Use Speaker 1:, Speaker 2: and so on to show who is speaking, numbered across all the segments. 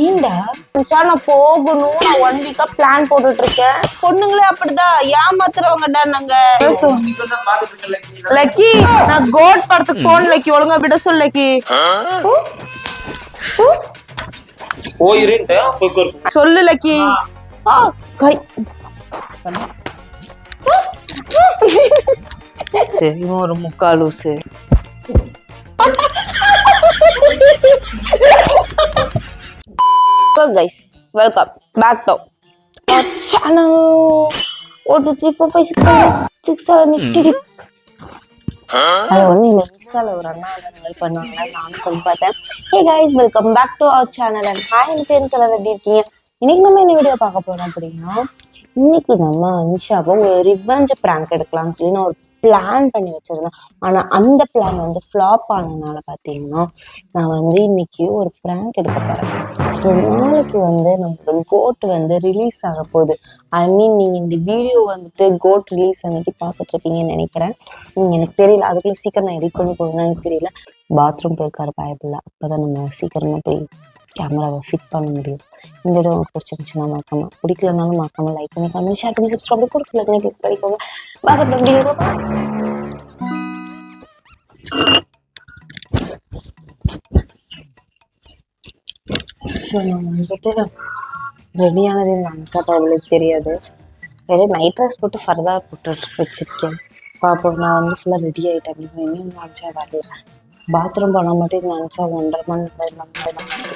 Speaker 1: ஏண்டா? நிஷா நான் போகணும் நான் ஒன் வீக்கா பிளான் போட்டுட்டு இருக்கேன் பொண்ணுங்களே அப்படிதான். ஏமாத்துறவங்கடா நாங்க. லக்கி நான் கோட் படத்துக்கு போன லக்கி. ஒழுங்கா விட சொல் லக்கி. சொல்லு லக்கி. கை.
Speaker 2: இவன் ஒரு முக்கால்
Speaker 1: back to our channel. One, two, three, four, five, six, seven, six, seven, eight, nine. அது ஒன்றும் இல்லை இன்ஸ்டால ஒரு அண்ணா வந்து அந்த மாதிரி பண்ணுவாங்க நானும் பார்த்தேன் hey guys welcome back to our channel and hi N friends எல்லாரும் எப்படி இருக்கீங்க? இன்னைக்கு நம்ம என்ன வீடியோ பார்க்க போறோம் அப்படின்னா இன்னைக்கு நம்ம அன்ஷாவை ஒரு ரிவெஞ்ச் ப்ராங்க் எடுக்கலாம்னு சொல்லி நான் ஒரு பிளான் பண்ணி வச்சிருந்தேன். ஆனா அந்த பிளான் வந்து ஃப்ளாப் ஆனதுனால பார்த்தீங்கன்னா நான் வந்து இன்னைக்கு ஒரு ப்ராங்க் எடுக்க போறேன். ஸோ நாளைக்கு வந்து நமக்கு கோட் வந்து ரிலீஸ் ஆக போகுது. ஐ மீன் நீங்க இந்த வீடியோ வந்துட்டு கோட் ரிலீஸ் அன்னைக்கு பார்த்துட்ருப்பீங்கன்னு நினைக்கிறேன். எனக்கு தெரியல. அதுக்குள்ள சீக்கிரம் நான் எடிட் பண்ணி போகணும்னு தெரியல. பாத்ரூம் போயிருக்காரு பயப்பில்ல அப்பதான் நம்ம சீக்கிரமா போய் கேமராவை ஃபிட் பண்ண முடியும். இந்த வீடியோ உங்களுக்கு பிடிச்சிருந்துச்சுன்னா மறக்காம பிடிக்கலனாலும் மறக்காம லைக் பண்ணி கமெண்ட் ஷேர் பண்ணி சப்ஸ்கிரைப் கொடுக்கல. கிளிக் பண்ணிக்கோங்க. பார்க்க ஸோ நான் வந்துட்டு ரெடியானது இந்த அன்சாப் அவளுக்கு தெரியாது. வெறும் நைட் ட்ரெஸ் போட்டு ஃபர்தாக போட்டு வச்சிருக்கேன். பார்ப்போம் நான் வந்து ஃபுல்லாக ரெடி ஆகிட்டேன் அப்படின்னு சொல்லி இன்னும் இந்த அன்சா வரல. பாத்ரூம் போனால் மட்டும் இந்த அன்சா ஒன்றரை மணி நேரம்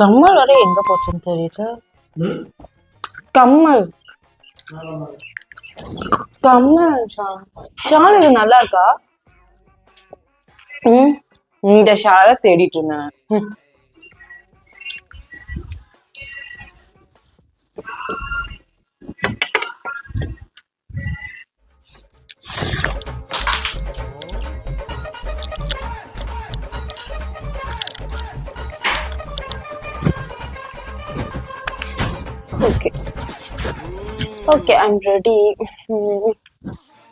Speaker 1: கம்மல் வரை எங்க போச்சுன்னு தெரியல. கம்மல். கம்மல் ஷால் இது நல்லா இருக்கா? ம் இந்த ஷாலை தேடிட்டு இருந்தேன். ஓகே ஐம் ரெடி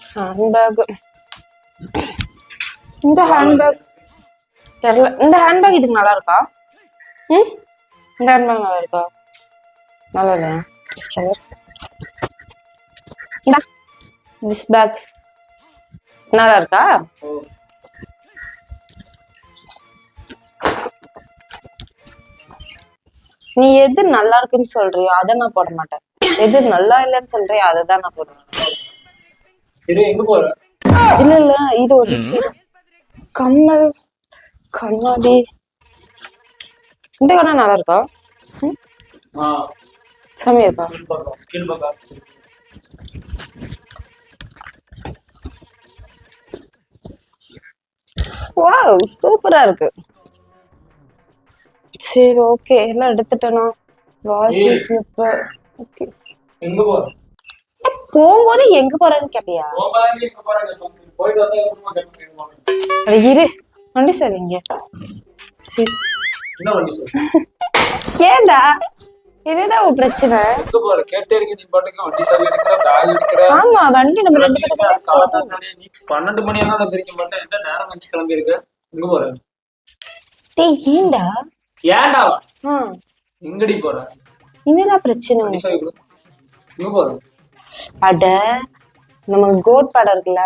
Speaker 1: ஹேண்ட்பேக் இந்த ஹேண்ட்பேக் தெரியல இந்த ஹேண்ட்பேக் இதுக்கு நல்லா இருக்கா ம்? இந்த ஹேண்ட்பேக் நல்லா இருக்கா நல்லா இல்லையா சரி. திஸ் பேக் நல்லா இருக்கா நீ எது நல்லா இருக்குன்னு சொல்றியோ அதை நான் போட மாட்டேன். எது நல்லா இல்லைன்னு சொல்றியோ அதை தான் நான்
Speaker 3: போற?
Speaker 1: இல்ல இல்ல இது ஒரு. கம்மல் கண்ணாடி. இந்த கடை நல்லா இருக்கா? செமையா இருக்கா? வாவ் சூப்பரா இருக்கு. சரி ஓகே எல்லாம் எடுத்துட்டேனா? வாட்ச்
Speaker 3: ஏய்.
Speaker 1: Clip okay.
Speaker 3: எங்க போற?
Speaker 1: போகும்போது எங்க போறேன்னு கேப்பியா?
Speaker 3: வந்தா
Speaker 1: இரு. வண்டி சார் இங்க. சரி. ஏண்டா? என்னடா உன் பிரச்சனை?
Speaker 3: எங்க போற? கேட்டே இருக்க நீ பாட்டுக்கு வண்டி சாவி எடுக்கிற பேக் எடுக்கிற.
Speaker 1: ஆமா வண்டி நம்ம ரெண்டு பேரும்
Speaker 3: நீ மணி ஆனாலும் தெரிவிக்க மாட்டேன். என்ன நேரம் வச்சு கிளம்பி இருக்க எங்க போற?
Speaker 1: டேய் ஏண்டா?
Speaker 3: ஏன்டா?
Speaker 1: ஆ.
Speaker 3: எங்கடி போற?
Speaker 1: என்னடா பிரச்சனை?
Speaker 3: வண்டி? சாவி கொடு
Speaker 1: அட நம்ம கோட் படம் இருக்குல்ல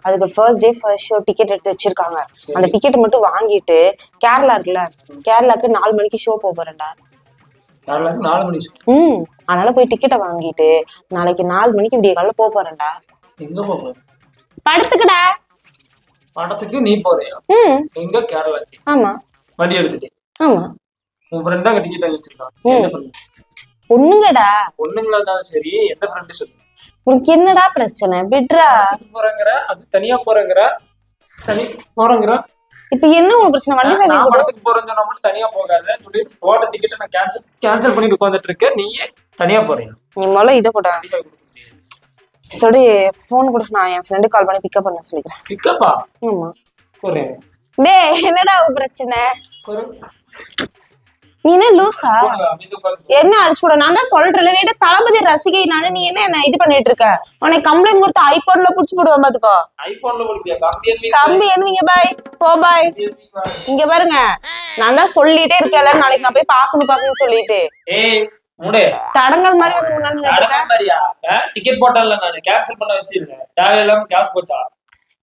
Speaker 1: அதுக்கு first day first show ticket எடுத்து வச்சிருக்காங்க.
Speaker 3: சரி.
Speaker 1: அந்த டிக்கெட் மட்டும் வாங்கிட்டு கேரளா இருக்குல்ல கேரளாக்கு நாலு மணிக்கு ஷோ போறேன்டா.
Speaker 3: கேரளாக்கு நாலு.
Speaker 1: ம். அதனால போய் டிக்கெட்டை வாங்கிட்டு நாளைக்கு நாலு மணிக்கு விடிய காலைல போக போறேன்டா.
Speaker 3: எங்க போற?
Speaker 1: படத்துக்குடா.
Speaker 3: படத்துக்கு நீ போறியா?
Speaker 1: ம்.
Speaker 3: எங்க கேரளாக்கு?
Speaker 1: ஆமா.
Speaker 3: வண்டி எடுத்துட்டு
Speaker 1: ஆமா.
Speaker 3: உன் ஃப்ரெண்டா டிக்கெட் வாங்கி வச்சிருக்கான். என்ன பண்ணு?
Speaker 1: பொண்ணுங்கடா.
Speaker 3: பொண்ணுங்களா இருந்தாலும் சரி எந்த ஃப்ரெண்டு சொல்லு.
Speaker 1: உனக்கு என்னடா பிரச்சனை?
Speaker 3: படத்துக்கு போறேங்கிற அது தனியா போறேங்கிற தனி போறேங்கிற.
Speaker 1: இப்ப என்ன உனக்கு பிரச்சனை? வண்டி சாவி
Speaker 3: நான்
Speaker 1: கொடு
Speaker 3: படத்துக்கு போறேன்னு சொன்னா மட்டும் தனியா போகாத. சொல்லி போட்ட டிக்கெட்டை நான் கேன்சல் கேன்சல் பண்ணிட்டு உட்காந்துட்டு இருக்கேன் நீயே தனியா போறீங்க
Speaker 1: நீ முதல்ல இதை கூட.
Speaker 3: பைசா கொடுக்க முடியாது.
Speaker 1: சொல்லி ஃபோன் கூட. நான் என் ஃப்ரெண்டு கால் பண்ணி பிக்கப் பண்ண சொல்லிக்கிறேன்.
Speaker 3: பிக்கப்பா
Speaker 1: ஆமா.
Speaker 3: போறேன்.
Speaker 1: டேய் என்னடா உன் பிரச்சனை? நீ என்ன லூசா என்ன அடிச்சு போட? நான் தான் சொல்றேன்ல வீட்டு தளபதி ரசிகை நானு நீ என்ன என்ன இது பண்ணிட்டு இருக்க? உனக்கு கம்ப்ளைண்ட் கொடுத்து ஐபோன்ல புடிச்சு போடுவேன் பாத்துக்கோ.
Speaker 3: கம்பி
Speaker 1: என்னங்க பாய் போ பாய் இங்க பாருங்க. நான் தான் சொல்லிட்டே இருக்கேன்ல நாளைக்கு நான் போய் பாக்கணும் பாக்கணும்னு சொல்லிட்டு. தடங்கல் மாதிரி வந்து
Speaker 3: டிக்கெட் போட்டல நான். கேன்சல் பண்ண வச்சிருக்கேன். தேவையில்லாம கேஸ் போச்சா?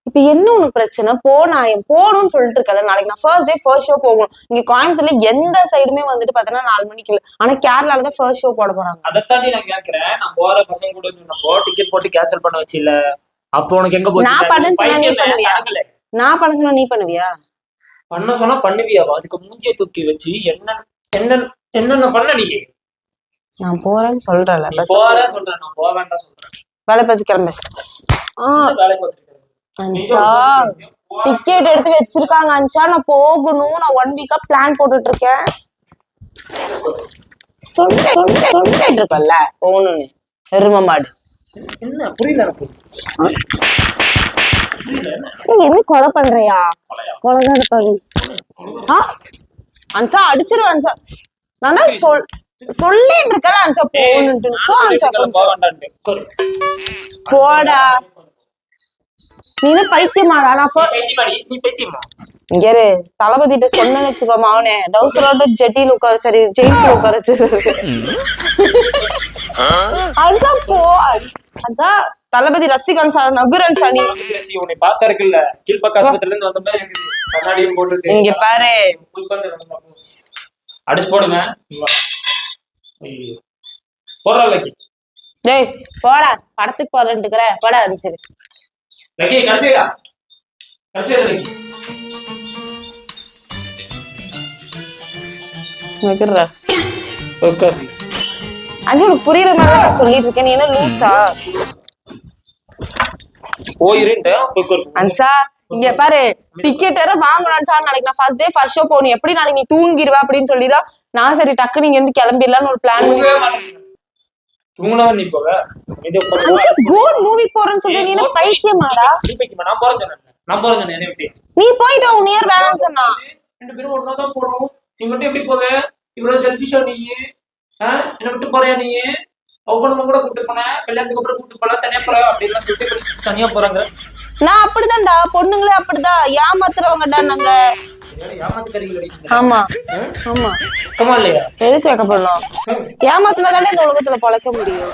Speaker 1: இப்ப என்ன உனக்கு பிரச்சனை? போ நான் போகணும்னு சொல்லிட்டு இருக்கல நாளைக்கு நான் ஃபர்ஸ்ட் டே ஃபர்ஸ்ட் ஷோ போகணும். இங்க கோயம்புத்தூர்ல எந்த சைடுமே வந்துட்டு பாத்தீங்கன்னா நாலு மணிக்கு இல்ல. ஆனா கேரளால தான் ஃபர்ஸ்ட் ஷோ போட போறாங்க.
Speaker 3: அதைத்தாண்டி நான் கேக்குறேன் நான் போற பசங்க கூட சொன்னப்போ டிக்கெட் போட்டு கேன்சல் பண்ண வச்சில அப்போ உனக்கு எங்க போச்சு?
Speaker 1: நான் பண்ணேன்னு சொன்னா நீ பண்ணுவியா? நான் பண்ண சொன்னா நீ பண்ணுவியா?
Speaker 3: பண்ண சொன்னா பண்ணுவியாவா அதுக்கு மூஞ்சிய தூக்கி வச்சு என்ன என்ன என்னென்ன பண்ண நீ?
Speaker 1: நான் போறேன்னு சொல்றல
Speaker 3: நீ போற சொல்றேன் நான் போக வேண்டாம் சொல்றேன்.
Speaker 1: வேலை பார்த்து கிளம்பு. ஆ.
Speaker 3: என்ன வேலைக்கு
Speaker 1: அன்சா டிக்கெட் எடுத்து வச்சிருக்காங்க அன்சா நான் போகணும். நான் ஒன் வீக்கா பிளான் போட்டுட்டு இருக்கேன் சொல்ல சொல்ல சொல்லிட்டு இருக்கல போகணும்னு. எரும மாடு
Speaker 3: என்ன? புரியல
Speaker 1: கொலை பண்றியா? கொலைகார பாரு அன்சா அடிச்சிருவேன் அன்சா நான் தான் சொல் சொல்லிட்டு இருக்கல அன்சா போகணுன்ட்டு அன்சா. போடா. நீ பைத்தியமாடா நான்
Speaker 3: நீ
Speaker 1: ஃப-
Speaker 3: பைத்தியமாடி நீ பைத்தியமா?
Speaker 1: இங்க இரு. தளபதிட்ட சொன்னேன்னு வச்சுக்கோமா அவனே. டவுசரோட ஜெட்டில உட்கார சரி ஜெயில உட்கார அதுதான் போ. அதான் தளபதி ரசிகன் சார் நகுரன்
Speaker 3: ரசி உன்னை பார்த்தா இருக்குல்ல கீழ்பக்க ஆஸ்பத்திரில இருந்து வந்த மாதிரி. கண்ணாடியும் போட்டுட்டு.
Speaker 1: இங்க பாரு.
Speaker 3: அடிச்சு போடுங்க. போடுறா
Speaker 1: டேய் போடா. படத்துக்கு போறேன்ட்டுக்கிற போடா அது சரி.
Speaker 3: உட்காரு.
Speaker 1: அஞ்சு உனக்கு புரியுற மாதிரி தான் நான் சொல்லிட்டு இருக்கேன். நீ என்ன லூசா? அன்சா இங்க பாரு டிக்கெட் வேற வாங்கணும் சார் நாளைக்கு நான் ஃபர்ஸ்ட் டே ஃபர்ஸ்ட் ஷோ போகணும். எப்படி நாளைக்கு நீ தூங்கிடுவ அப்படின்னு சொல்லிதான் நான் சரி டக்கு நீங்க இருந்து கிளம்பிடலாம்னு ஒரு பிளான்
Speaker 3: தூங்குனவன் நீ போக இது
Speaker 1: கோட் மூவிக்கு போறேன்னு சொல்லிட்டு நீ பைத்தியமாடா?
Speaker 3: நீ பைத்தியமா? நான் போறேன் சொன்னேன். நான் போறேன் சொன்னேன், என்னை விட்டு.
Speaker 1: நீ போயிட்டு வா, உன் நேர் வேணாம்னு சொன்னா.
Speaker 3: ரெண்டு பேரும் ஒண்ணா தான் போறோம். நீ மட்டும் எப்படி போற இவ்வளவு செல்பிஷா நீ? என்னை விட்டு போறியா நீ ஒவ்வொன்னு கூட கூப்பிட்டு போனேன். கல்யாணத்துக்கு அப்புறம் கூப்பிட்டு போல தனியா போற அப்படின்லாம் சொல்லிட்டு தனியா போறாங்க.
Speaker 1: நான் அப்படிதான்டா. பொண்ணுங்களே அப்படிதான். ஏமாத்துறவங்கடா நாங்க. ஆமா. ஆமா. எதுக்கு வைக்கப்படணும் ஏமாத்துனா தானே இந்த உலகத்துல பொழைக்க முடியும்.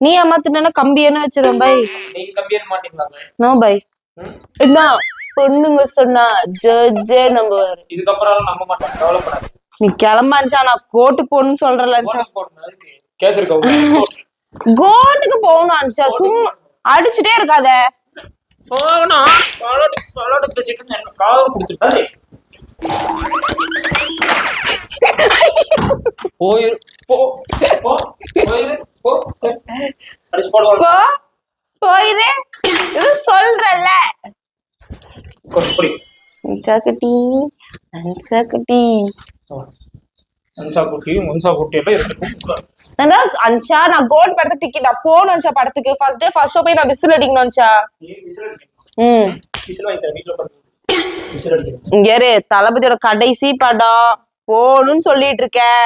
Speaker 1: நீ ஏமாத்துனா கம்பி என்ன வச்சிருவேன் பை? No by? என்ன பொண்ணுங்க சொன்னா ஜட்ஜே நம்புவாரு.
Speaker 3: இதுக்கப்புறம் நம்ப கவலைப்படாது
Speaker 1: நீ கிளம்பான்ச்சா நான் கோட்டுக்கு போகணும்னு
Speaker 3: இருக்க
Speaker 1: கோட்டுக்கு போகணும் அன்சா. சும்மா அடிச்சுட்டே இருக்காத.
Speaker 3: போகணும் பலோட்டு பலோட்டு பேசிட்டு. எனக்கு காதல் கொடுத்துட்டாரு போயிரு. போ போ போயிரு. போ. அடிச்சு போடுவாங்க
Speaker 1: போ போயிரு. இது சொல்றல அன்சாக்கட்டி
Speaker 3: மன்சா குட்டி. மன்சா குட்டி எல்லாம் இருக்கு
Speaker 1: நான் தான் அன்ஷா நான் கோல்ட் படத்துக்கு டிக்கெட் நான் போகணும் அன்ஷா படத்துக்கு. ஃபர்ஸ்ட் டே ஃபர்ஸ்ட் ஷோ போய் நான் விசில் அடிக்கணும் அன்ஷா ம்.
Speaker 3: விசில் வாங்கி தரேன் வீட்டுல உட்காந்து விசில் அடிக்கிறேன்
Speaker 1: இங்க இரு தளபதியோட கடைசி படம். போகணும்னு சொல்லிட்டு இருக்கேன்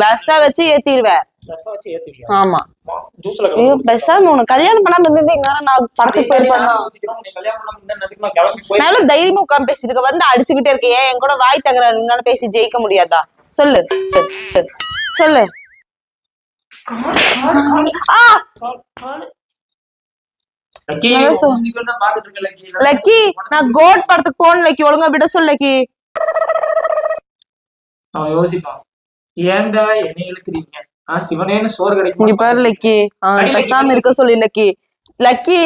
Speaker 1: பஸ்ஸா வச்சு ஏத்திடுவேன் ஆமா. ஐயோ உனக்கு கல்யாணம் பண்ணாம இந்நேரம் நான் படத்துக்கு போயிருப்பேன்.
Speaker 3: நான்
Speaker 1: தைரியமா உட்காந்து பேசிட்டு இருக்க வந்து அடிச்சுக்கிட்டே இருக்கேன் ஏன் என் கூட வாய் தகராறுனால பேசி ஜெயிக்க முடியாதா? சொல்லு. சொல்லு.
Speaker 3: லக்கி
Speaker 1: நான் கோட் படத்துக்கு போகணும் லக்கி. ஒழுங்கா விட சொல்லு லக்கி.
Speaker 3: அவன் யோசிப்பான். ஏன்டா என்னை இழுக்கிறீங்க? சிவனேன்னு சோறு கிடைக்கும்
Speaker 1: இங்க பாரு லக்கி. பேசாம இருக்க சொல்லி லக்கி. லக்கி.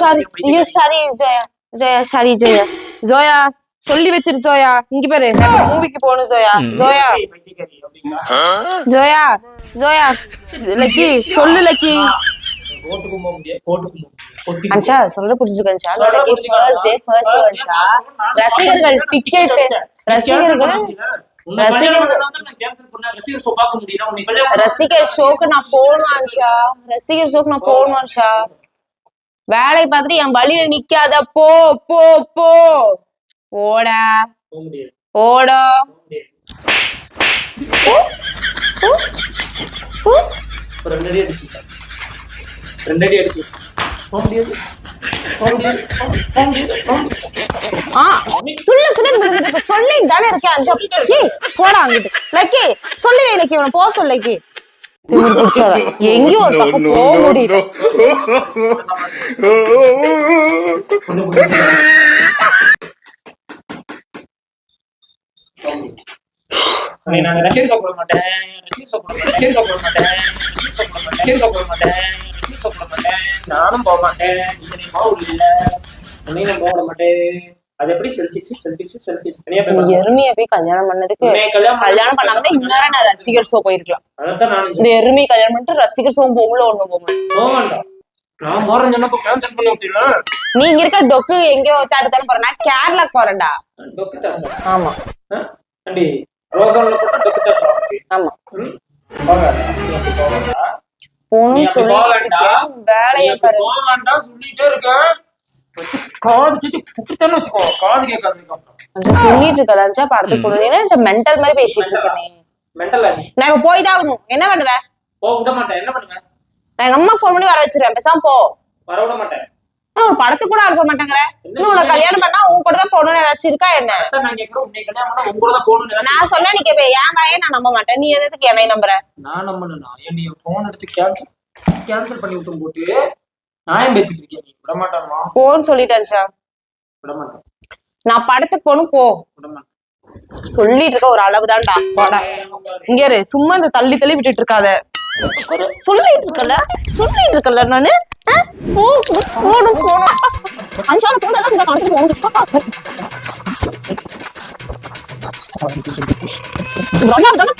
Speaker 1: சாரி ஐயோ சாரி ஜெயா ஜெயா சாரி ஜெயா. ஜோயா சொல்லி வச்சிரு ஜோயா. இங்க பாரு மூவிக்கு போகணும் ஜோயா. ஜோயா. ஜோயா ஜோயா. லக்கி சொல்லு லக்கி. அன்ஷா சொல்ற புரிஞ்சுக்க அன்ஷா நாளைக்கு first day first show Ansha ரசிகர்கள் டிக்கெட் ரசிகர்கள் ரசிகர் ஷோக்கு நான் போகணும் அன்ஷா ரசிகர் ஷோக்கு நான் போகணும் அன்ஷா வேலையை பார்த்துட்டு என் வழியில நிக்காத போ போ போ போடா
Speaker 3: போக முடியாது,
Speaker 1: போடா
Speaker 3: போக முடியாது.
Speaker 1: போ, போ, போ.
Speaker 3: ஒரு ரெண்டு அடி அடிச்சுட்டேன். ரெண்டு அடி அடிச்சு.
Speaker 1: சொல்லு சொல்லு சொல்லி தானே இருக்கேன் அஞ்சா ஏய் போடா அங்கிட்டு. லக்கி சொல்லி வை லக்கி இவனை போக சொல்லு லக்கி திமிரு பிடிச்சவ. எங்கேயும் ஒரு பக்கம் போக
Speaker 3: நான் ரசிகர் மாட்டேன், ரசிகர் ரசிகர் ரசிகர் ரசிகர் மாட்டேன், நானும் போக மாட்டேன் நீ என்னை போக நான் மாட்டேன் அது எப்படி செல்ஃபிஷ் செல்ஃபிஷ் செல்ஃபிஷ் தனியா போய்
Speaker 1: இந்த எருமையை போய் கல்யாணம் பண்ணதுக்கு
Speaker 3: கல்யாணம் பண்ண-
Speaker 1: கல்யாணம் பண்ணாம தான் இந்நேரம் நான் ரசிகர் ஷோ போயிருக்கலாம்.
Speaker 3: நான்
Speaker 1: இந்த எருமையை கல்யாணம் பண்ணிட்டு ரசிகர் ஷோ போகல ஒண்ணு போக
Speaker 3: வேண்டாம். நான் போறேன்னு சொன்னப்போ கேன்சல் பண்ணி விட்டீங்களா
Speaker 1: நீ இங்க இருக்க டொக்கு எங்கேயோ தேடு தானே போறேன் நான் கேரளாக்கு போறேன்டா.
Speaker 3: டொக்கு
Speaker 1: ஆமா.
Speaker 3: போட்டா டொக்கு
Speaker 1: ஆமா.
Speaker 3: போக வேண்டாம். நீ அப்படி போக வேண்டாம். நீ
Speaker 1: போகணும்னு
Speaker 3: அப்படி
Speaker 1: சொல்லி
Speaker 3: போக வேண்டாம். நீ
Speaker 1: வேலையை பாரு
Speaker 3: சொல்லிட்டே இருக்கேன் வச்சு காது சீட்டு புக்கித்தானே வச்சுக்கோ. காது கேட்காது இதுக்கப்புறம்.
Speaker 1: அஞ்சா சொல்லிட்டு இருக்க லஞ்சா படத்துக்கு போகணும் மென்டல் மாதிரி பேசிட்டு இருக்க நீ
Speaker 3: மெண்டலா நீ?
Speaker 1: நான் போய் தான் ஆகணும். என்ன பண்ணுவேன்
Speaker 3: போக விட மாட்டேன். என்ன பண்ணுவேன்
Speaker 1: நான் எங்க அம்மா ஃபோன் பண்ணி வர வச்சிருவேன். பேசாம போ.
Speaker 3: வர விட மாட்டேன்.
Speaker 1: ஒரு படத்துக்கு கூட அனுப்ப மாட்டேங்கிற. இன்னும் உனக்கு கல்யாணம் பண்ணா உன் கூட தான் போகணும்னு ஏதாச்சும் இருக்கா என்ன?
Speaker 3: நான்
Speaker 1: சொன்னா நீ கேப்ப. என் பையன் நான் நம்ப மாட்டேன். நீ எதுக்கு என்னை நம்புற?
Speaker 3: நான் நம்பணும்னா என்னைய போன் எடுத்து கேன்சல் கேன்சல் பண்ணி விட்டு போட்டு நான் பேசிட்டு இருக்கேன்? நீ விட மாட்டாமா
Speaker 1: போன்னு சொல்லிட்டேன் ஷா
Speaker 3: விட மாட்டேன்
Speaker 1: நான் படத்துக்கு போகணும் போ.
Speaker 3: விட மாட்டேன்
Speaker 1: சொல்லிட்டு இருக்க ஒரு அளவு தான்டா போடா இங்க சும்மா இந்த தள்ளி தள்ளி விட்டுட்டு இருக்காத. சொல்லிட்டு இருக்கல. சொல்லிட்டு இருக்கல நானு. 응? 뭐, 뭐, 그거는 그거는. 안 시원한 손대나 진짜 가르쳐 먹는 적 쳤다. 뭐라냐, 나는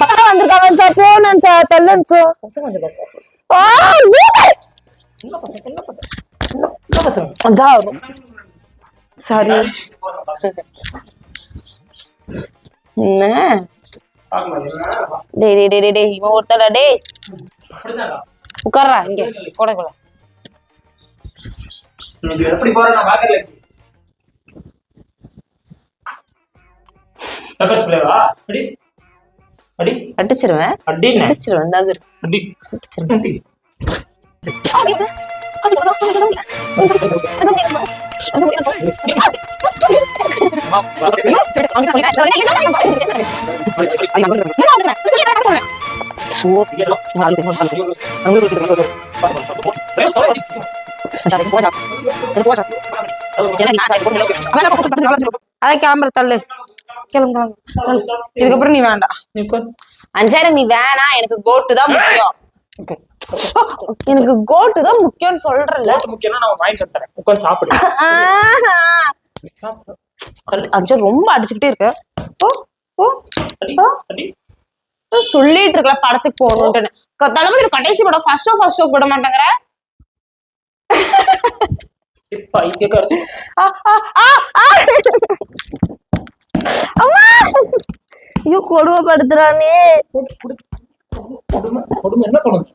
Speaker 1: Acaban de comenzar con lanza talento. ¡Ah,
Speaker 3: No pasa, no pasa. No, no pasa.
Speaker 1: Andado. Sorry. 네. டேய் டேய் டேய் டேய், டேய் இவன் ஒருத்தடா டேய் உட்கார்றா இங்க கூட கூட
Speaker 3: எப்படி போற நான் பாக்கல பெப்பர் ஸ்ப்ரேவா அடி அடி
Speaker 1: அடிச்சிருவேன்
Speaker 3: அடி
Speaker 1: அடிச்சிருவேன் தாகு.
Speaker 3: அடி
Speaker 1: அடிச்சிருவேன். அதான் கேமரா தள்ளு. கிளம்பு கிளம்பு தள்ளு. இதுக்கப்புறம் நீ வேண்டாம். அஞ்சாயிரம் நீ வேணாம் எனக்கு கோட்டு தான் முக்கியம். எனக்கு கோட்டு தான் முக்கியம்னு சொல்றேன்ல.
Speaker 3: ஓட்டு முக்கியம்னா நான் வாங்கி தரேன். உட்காந்து சாப்பிடு.
Speaker 1: அஞ்சா ரொம்ப அடிச்சுக்கிட்டே இருக்க. ஓ ஓ சொல்லிட்டு இருக்கல படத்துக்கு போகணும்னு தளபதி கடைசி படம் ஃபர்ஸ்ட் ஷோ ஃபர்ஸ்ட் ஷோ விட மாட்டேங்கிற? ஐயோ கொடுமைப்படுத்துறானே.
Speaker 3: கொடுமை கொடுமை என்ன பண்ணுங்க.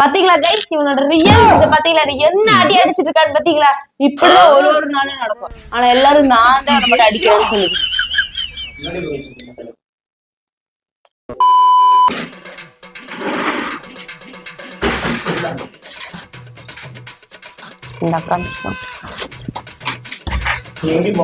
Speaker 1: பாத்தீங்களா கைஸ் இவனோட ரியல் இது பாத்தீங்களா? நீ என்ன அடி அடிச்சிட்டு இருக்கான்னு பாத்தீங்களா? இப்படிதான் ஒரு ஒரு நாளும் நடக்கும். ஆனா எல்லாரும் நான் தான் நம்மள அடிக்கிறேன்னு சொல்லி
Speaker 3: முன்னாடி போயிட்டு இருக்கீங்க.
Speaker 1: இந்த அக்கா
Speaker 3: நீ எங்கேயும்